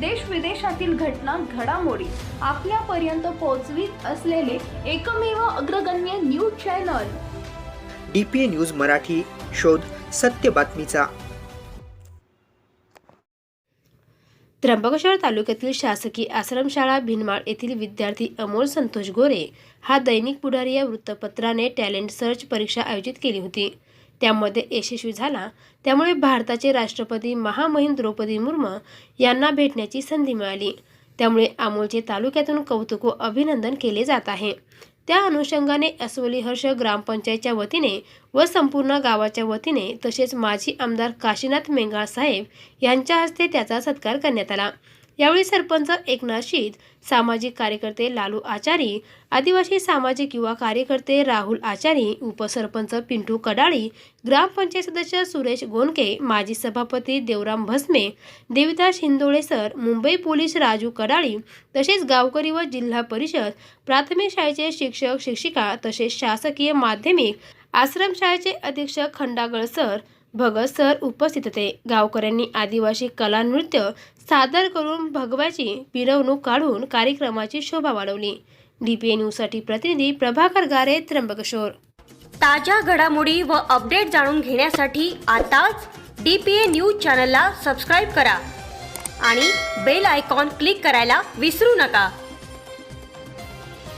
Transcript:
देश विदेशातील घटना घडामोडी आपल्यापर्यंत पोहोचवीत असलेले एकमेव अग्रगण्य news channel. D P A news Marathi शोध सत्य बातमीचा. त्र्यंबकेश्वर तालुक्यातील शासकीय आश्रमशाळा भिनमाळ येथील विद्यार्थी अमोल संतोष गोरे हा दैनिक पुढारी या वृत्तपत्राने टॅलेंट सर्च परीक्षा आयोजित केली होती. त्यामध्ये यशस्वी झाला. त्यामुळे भारताचे राष्ट्रपती महामहिम द्रौपदी मुर्मू यांना भेटण्याची संधी मिळाली. त्यामुळे अमोलचे तालुक्यातून कौतुक व अभिनंदन केले जात आहे. त्या अनुषंगाने अस्वली हर्ष ग्रामपंचायतच्या वतीने व संपूर्ण गावाच्या वतीने तसेच माजी आमदार काशीनाथ मेंगाळ साहेब यांच्या हस्ते त्याचा सत्कार करण्यात आला. यावेळी सरपंच एकनाथ शीत सामाजिक कार्यकर्ते लालू आचारी आदिवासी सामाजिक युवा कार्यकर्ते राहुल आचारी उपसरपंच पिंटू कडाळी ग्रामपंचायत सदस्य सुरेश गोनके माजी सभापती देवराम भस्मे देविदास हिंदोळे सर मुंबई पोलीस राजू कडाळी तसेच गावकरी व जिल्हा परिषद प्राथमिक शाळेचे शिक्षक शिक्षिका तसेच शासकीय माध्यमिक आश्रमशाळेचे अधीक्षक खंडागळ सर भगत सर उपस्थित होते. गावकऱ्यांनी आदिवासी कला नृत्य सादर करून भगवाची मिरवणूक काढून कार्यक्रमाची शोभा वाढवली. डीपीए न्यूजसाठी प्रतिनिधी प्रभाकर गारे त्र्यंबकेश्वर. ताज्या घडामोडी व अपडेट जाणून घेण्यासाठी आताच डी पी ए न्यूज चॅनलला सबस्क्राईब करा आणि बेल आयकॉन क्लिक करायला विसरू नका.